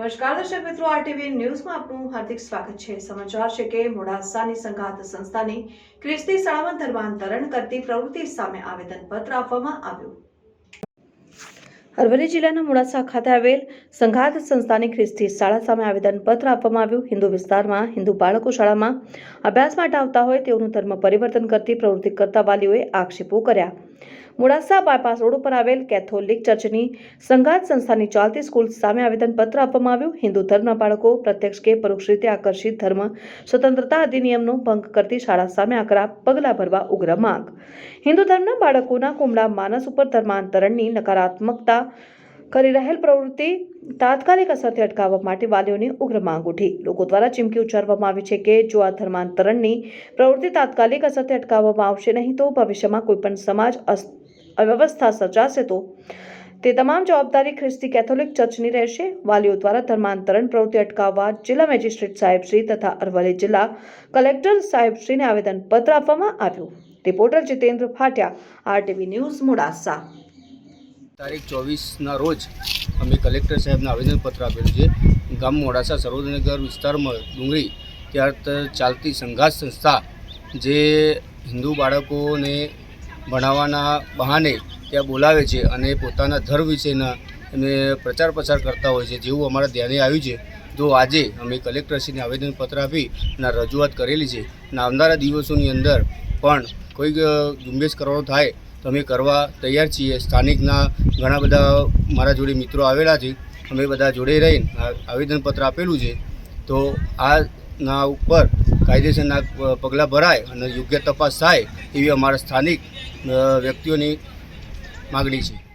નમસ્કાર દર્શક મિત્રો આરટીવી ન્યૂઝમાં આપનું હાર્દિક સ્વાગત છે. સમાચાર છે કે મોડાસાની સંઘાત સંસ્થાની ખ્રિસ્તી શાળામાં ધર્માંતરણ કરતી પ્રવૃત્તિ સામે આવેદનપત્ર આપવામાં આવ્યું. અરવલ્લી જિલ્લાના મોડાસા ખાતે આવેલ સંઘાત સંસ્થાની ખ્રિસ્તી શાળા સામે આવેદનપત્ર આપવામાં આવ્યું. હિન્દુ વિસ્તારમાં હિન્દુ બાળકો શાળામાં અભ્યાસ માટે આવતા હોય તેઓનું ધર્મ પરિવર્તન કરતી પ્રવૃત્તિ કરતા વાલીઓએ આક્ષેપો કર્યા. મોડાસા બાયપાસ રોડ ઉપર આવેલ કેથોલિક ચર્ચની સંઘાત સંસ્થાની ચાલતી સ્કૂલ સામે આવેદનપત્ર આપવામાં આવ્યું. હિન્દુ ધર્મના બાળકો પ્રત્યક્ષ કે પરોક્ષ રીતે આકર્ષિત ધર્મ, સ્વતંત્રતા અધિનિયમનો ભંગ કરતી શાળા સામે આકરા પગલાં ભરવા ઉગ્ર માંગ. હિન્દુ ધર્મના બાળકોના કુમળા માનસ ઉપર ધર્માંતરણની નકારાત્મકતા કરી રહેલ પ્રવૃત્તિ તાત્કાલિક અસરથી અટકાવવા માટે વાલીઓની ઉગ્ર માંગ ઉઠી. લોકો દ્વારા ચીમકી ઉચ્ચારવામાં આવી છે કે, જો આ ધર્માંતરણની પ્રવૃત્તિ તાત્કાલિક અસરથી અટકાવવામાં આવશે નહીં, તો ભવિષ્યમાં કોઈપણ સમાજ અવ્યવસ્થા સર્જાશે તો તે તમામ જવાબદારી ખ્રિસ્તી કેથોલિક ચર્ચની રહેશે. વાલીઓ દ્વારા ધર્માંતરણ પ્રવૃત્તિ અટકાવવા જિલ્લા મેજિસ્ટ્રેટ સાહેબશ્રી તથા અરવલ્લી જિલ્લા કલેક્ટર સાહેબશ્રીને આવેદનપત્ર આપવામાં આવ્યું. Reporter Jitendra Bhatia, RTV news, Modasa. તારીખ ચોવીસના રોજ અમે કલેક્ટર સાહેબને આવેદનપત્ર આપેલું છે. ગામ મોડાસા સરોદનગર વિસ્તારમાં ડુંગળી ત્યાર ચાલતી સંઘાત સંસ્થા જે હિન્દુ બાળકોને ભણાવવાના બહાને ત્યાં બોલાવે છે અને પોતાના ધર્મ વિશેના એને પ્રચાર પ્રસાર કરતા હોય છે, જેવું અમારા ધ્યાને આવ્યું છે. તો આજે અમે કલેક્ટરશ્રીને આવેદનપત્ર આપી અને રજૂઆત કરેલી છે અને આવનારા દિવસોની અંદર પણ કોઈક ઝુંબેશ કરવાનો થાય, તો અમે કરવા તૈયાર છીએ. સ્થાનિકના ઘણા બધા મારા જોડે મિત્રો આવેલા છે. અમે બધા જોડે રહીને આવેદનપત્ર આપેલું છે. તો આના ઉપર કાયદેસરના પગલાં ભરાય અને યોગ્ય તપાસ થાય એવી અમારા સ્થાનિક વ્યક્તિઓની માગણી છે.